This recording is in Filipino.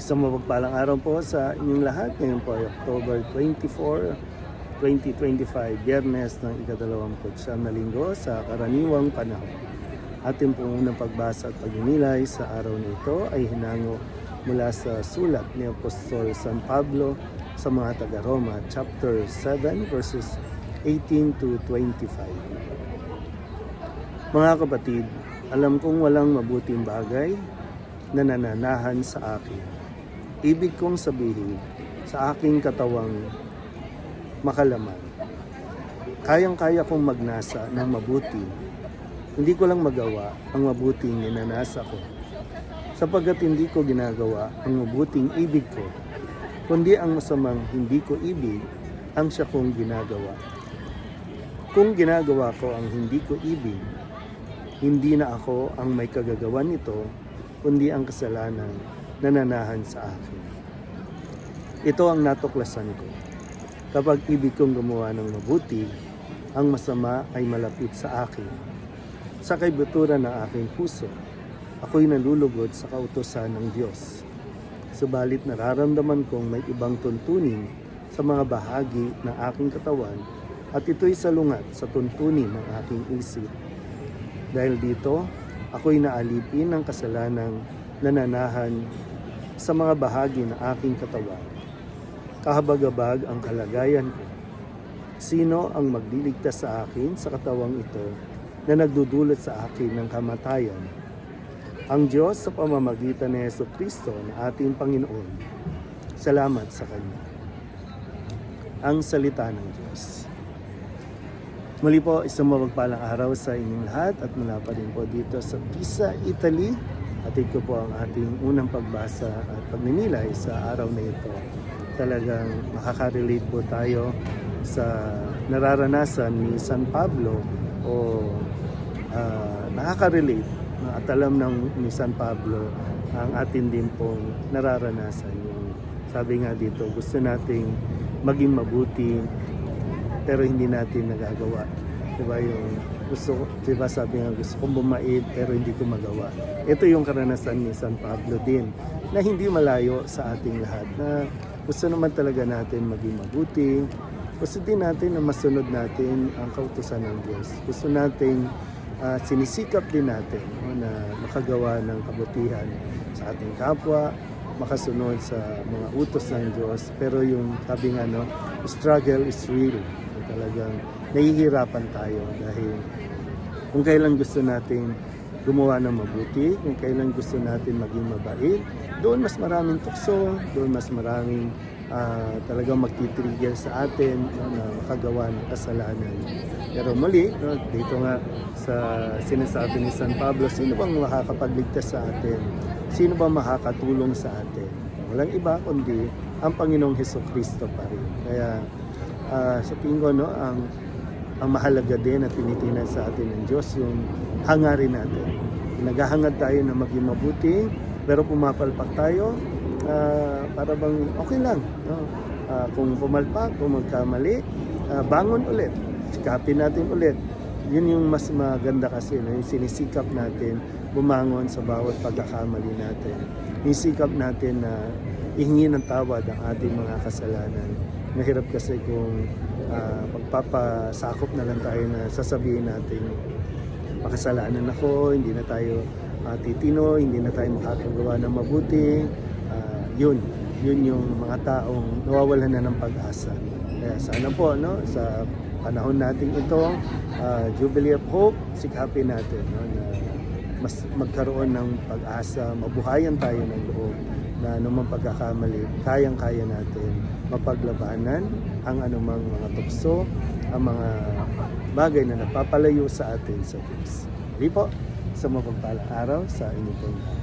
Isang mapagpalang araw po sa inyong lahat. Ngayon po ay October 24, 2025, Biyernes ng ikadalawamput siyam na linggo sa karaniwang panahon. Ating pong unang pagbasa at pagninilay sa araw na ito ay hinango mula sa sulat ni Apostol San Pablo sa mga taga-Roma, chapter 7, verses 18 to 25. Mga kapatid, alam kong walang mabuting bagay na nananahan sa akin. Ibig kong sabihin, sa aking katawang makalaman. Kayang-kaya kong magnasa ng mabuti. Hindi ko lang magawa ang mabuting ninanasa ko. Sapagkat hindi ko ginagawa ang mabuting ibig ko, kundi ang masamang hindi ko ibig ang siya kong ginagawa. Kung ginagawa ko ang hindi ko ibig, hindi na ako ang may kagagawan nito, kundi ang kasalanan na nanahan sa akin. Ito ang natuklasan ko. Kapag ibig kong gumawa ng mabuti, ang masama ay malapit sa akin. Sa kaibuturan ng aking puso, ako'y nalulugod sa kautosan ng Diyos. Subalit nararamdaman kong may ibang tuntunin sa mga bahagi ng aking katawan at ito'y salungat sa tuntunin ng aking isip. Dahil dito, ako'y naalipin ng kasalanang nananahan sa mga bahagi ng aking katawan. Kahabagabag ang kalagayan ko. Sino ang magliligtas sa akin sa katawang ito na nagdudulot sa akin ng kamatayan? Ang Diyos sa pamamagitan ni Yeso Kristo na ating Panginoon. Salamat sa Kanya. Ang salita ng Diyos. Muli po, isang mapagpalang araw sa inyong lahat at mula pa rin po dito sa Pisa, Italy. At ito po ang ating unang pagbasa at pagninilay sa araw na ito. Talagang makaka-relate po tayo sa nararanasan ni San Pablo o ah, nakaka-relate na at alam ng ni San Pablo ang atin din pong nararanasan. Yung sabi nga dito, gusto nating maging mabuti pero hindi natin nagagawa. Diba yung gusto ko, diba sabi nga gusto kong bumait pero hindi ko magawa. Ito yung karanasan ni San Pablo din na hindi malayo sa ating lahat na gusto naman talaga natin maging mabuti. Gusto din natin na masunod natin ang kautusan ng Diyos. Gusto natin ah, sinisikap din natin no, na makagawa ng kabutihan sa ating kapwa, makasunod sa mga utos ng Diyos. Pero yung sabi nga, no, struggle is real. Talagang nahihirapan tayo dahil kung kailan gusto natin gumawa ng mabuti, kung kailan gusto natin maging mabait, doon mas maraming tukso, doon mas maraming ah, talagang magtitrigger sa atin no, na makagawa ng kasalanan. Pero muli, no, dito nga sa sinasabi ni San Pablo, sino bang makakapagligtas sa atin? Sino bang makakatulong sa atin? Walang iba kundi ang Panginoong Heso Kristo pa rin. Kaya ah, sa tingin ko, no, ang ang mahalaga din at tinitinan sa atin ng Diyos yung hangarin natin. Naghahangad tayo na maging mabuti, pero pumapalpak tayo, ah, para bang okay lang. No? Ah, kung pumalpak, kung magkamali, ah, bangon ulit. Sikapin natin ulit. Yun yung mas maganda kasi, no? yung sinisikap natin bumangon sa bawat pagkakamali natin. Yung sikap natin na ihingi ng tawad ang ating mga kasalanan. Mahirap kasi kung ah, pagpapasakop na lang tayo na sasabihin natin makasalanan ako, hindi na tayo ah, titino, hindi na tayo makakagawa ng mabuti. Ah, yun, yun yung mga taong nawawalan na ng pag-asa. Kaya sana po, no, sa panahon natin ito, ah, Jubilee of Hope, sikapin natin no, na mas magkaroon ng pag-asa, mabuhayan tayo ng loob na anumang pagkakamali, kayang-kaya natin mapaglabanan ang anumang mga tukso, ang mga bagay na napapalayo sa atin sa Diyos. Hindi po, sa mapagpalang araw sa inyong pong lahat.